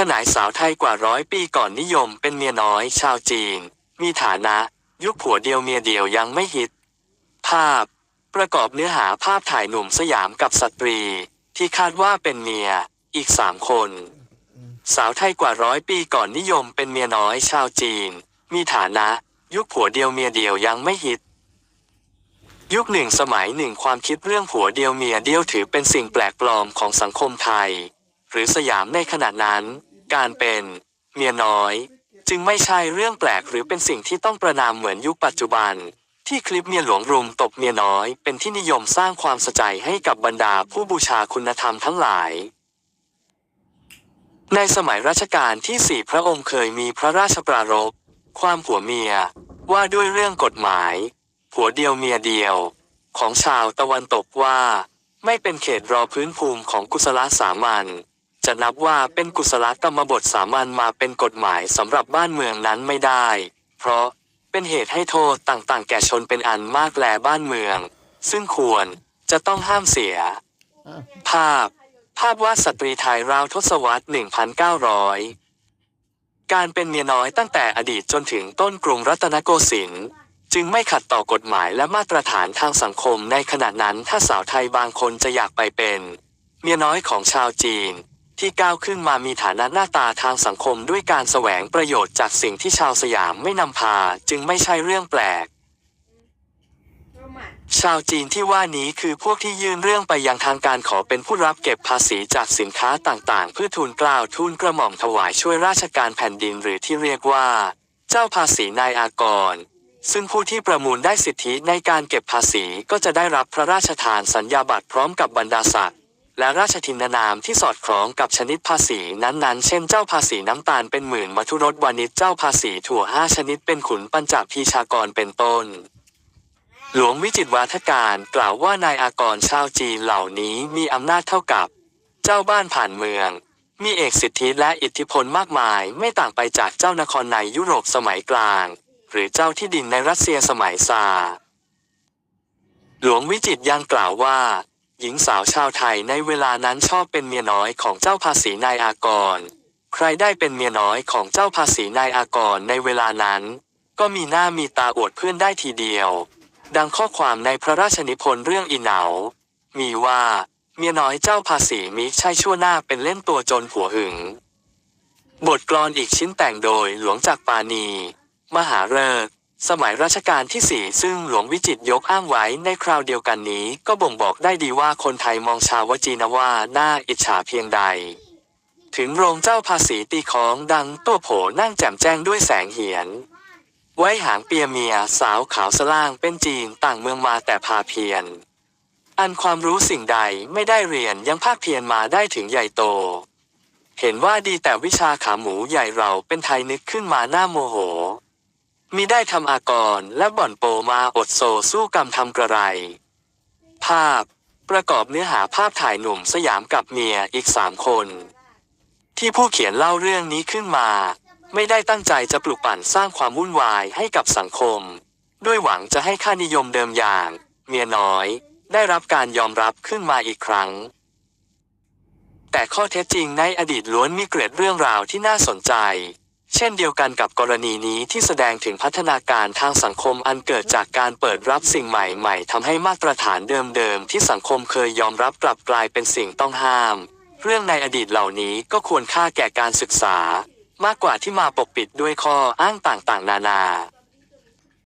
ฉนายสาวไทยกว่าร้อยปีก่อนนิยมเป็นเมียน้อย ชาวจีน มีฐานะ ยุคผัวเดียวเมียเดียวยังไม่ฮิต ภาพ ประกอบเนื้อหาภาพถ่ายหนุ่มสยามกับสตรี ที่คาดว่าเป็นเมีย อีกสามคน สาวไทยกว่าร้อยปีก่อนนิยมเป็นเมียน้อย ชาวจีน มีฐานะ ยุคผัวเดียวเมียเดียวยังไม่ฮิตยุคหนึ่งสมัยหนึ่งความคิดเรื่องผัวเดียวเมียเดียวถือเป็นสิ่งแปลกปลอมของสังคมไทย หรือสยามในขณะนั้น การเป็นเมียน้อย จึงไม่ใช่เรื่องแปลกหรือเป็นสิ่งที่ต้องประนามเหมือนยุคปัจจุบัน ที่คลิปเมียหลวงรุมตบเมียน้อย เป็นที่นิยมสร้างความสะใจให้กับบรรดาผู้บูชาคุณธรรมทั้งหลาย ในสมัยรัชกาลที่สี่พระองค์เคยมีพระราชปรารภความผัวเมียว่าด้วยเรื่องกฎหมาย ผัวเดียวเมียเดียว ของชาวตะวันตกว่า ไม่เป็นเขตรอพื้นภูมิของกุศลสามัญ จะนับว่าเป็นกุศลกรรมบทสามัญมาเป็นกฎหมายสำหรับบ้านเมืองนั้นไม่ได้ เพราะเป็นเหตุให้โทษต่างๆ แก่ชนเป็นอันมากแลบ้านเมือง ซึ่งควรจะต้องห้ามเสีย ภาพ ภาพวาดสตรีไทยราวทศวรรษ 1900 การเป็นเมียน้อยตั้งแต่อดีตจนถึงต้นกรุงรัตนโกสินทร์จึงไม่ขัดต่อกฎหมายและมาตรฐานทางสังคมในขณะนั้นถ้าสาวไทยบางคนจะอยากไปเป็น เมียน้อยของชาวจีน ที่ก้าวขึ้นมามีฐานะหน้าตาทางสังคมด้วยการแสวงประโยชน์จากสิ่งที่ชาวสยามไม่นำพาจึงไม่ใช่เรื่องแปลก ชาวจีนที่ว่านี้คือพวกที่ยื่นเรื่องไปยังทางการขอเป็นผู้รับเก็บภาษีจากสินค้าต่างๆ เพื่อทูลกล้าวทูลกระหม่อมถวายช่วยราชการแผ่นดินหรือที่เรียกว่า เจ้าภาษีนายอากร ซึ่งผู้ที่ประมูลได้สิทธิในการเก็บภาษีก็จะได้รับพระราชทานสัญญาบัตรพร้อมกับบรรดาศักดิ์ และราชทินนามที่สอดคล้องกับชนิดภาษีนั้นๆ เช่นเจ้าภาษีน้ำตาลเป็นหมื่นมัทุรสวานิชเจ้าภาษีถั่วห้าชนิดเป็นขุนปัญจพีชากรเป็นต้น หลวงวิจิตวาทการกล่าวว่านายอากรชาวจีนเหล่านี้มีอำนาจเท่ากับ เจ้าบ้านผ่านเมือง มีเอกสิทธิและอิทธิพลมากมาย ไม่ต่างไปจากเจ้านครในยุโรปสมัยกลาง หรือเจ้าที่ดินในรัสเซียสมัยซาหลวงวิจิตยังกล่าวว่า หญิงสาวชาวไทยในเวลานั้นชอบเป็นเมียน้อยของเจ้าภาษีนายอากร ใครได้เป็นเมียน้อยของเจ้าภาษีนายอากรในเวลานั้น ก็มีหน้ามีตาอวดเพื่อนได้ทีเดียว ดังข้อความในพระราชนิพนธ์เรื่องอีเหนา มีว่าเมียน้อยเจ้าภาษีมิใช่ชั่วหน้าเป็นเล่นตัวจนผัวหึง บทกลอนอีกชิ้นแต่งโดยหลวงจักปานี มหาฤกษ์ สมัยรัชกาลที่สี่ซึ่งหลวงวิจิตยกอ้างไว้ในคราวเดียวกันนี้ ก็บ่งบอกได้ดีว่าคนไทยมองชาวจีนว่าน่าอิจฉาเพียงใด ถึงโรงเจ้าภาษีตีของดังตัวโผนั่งแจ่มแจ้งด้วยแสงเหียน ไว้หางเปียเมียสาวขาวสล่างเป็นจีนต่างเมืองมาแต่พาเพียรอันความรู้สิ่งใดไม่ได้เรียนยังภาคเพียรมาได้ถึงใหญ่โต เห็นว่าดีแต่วิชาขาหมูใหญ่เราเป็นไทยนึกขึ้นมาหน้าโมโห มีได้ทำอากรและบ่อนโปมาอดโซสู้กรรมทำกระไร ภาพ ประกอบเนื้อหาภาพถ่ายหนุ่มสยามกับเมียอีกสามคน ที่ผู้เขียนเล่าเรื่องนี้ขึ้นมา ไม่ได้ตั้งใจจะปลุกปั่นสร้างความวุ่นวายให้กับสังคม ด้วยหวังจะให้ค่านิยมเดิมอย่าง เมียน้อย ได้รับการยอมรับขึ้นมาอีกครั้ง แต่ข้อเท็จจริงในอดีตล้วนมีเกร็ดเรื่องราวที่น่าสนใจ เช่นเดียวกันกับกรณีนี้ที่แสดงถึงพัฒนาการทางสังคมอันเกิดจากการเปิดรับสิ่งใหม่ๆทำให้มาตรฐานเดิมๆที่สังคมเคยยอมรับกลับกลายเป็นสิ่งต้องห้าม เรื่องในอดีตเหล่านี้ก็ควรค่าแก่การศึกษา มากกว่าที่มาปกปิดด้วยข้ออ้างต่างๆ นานา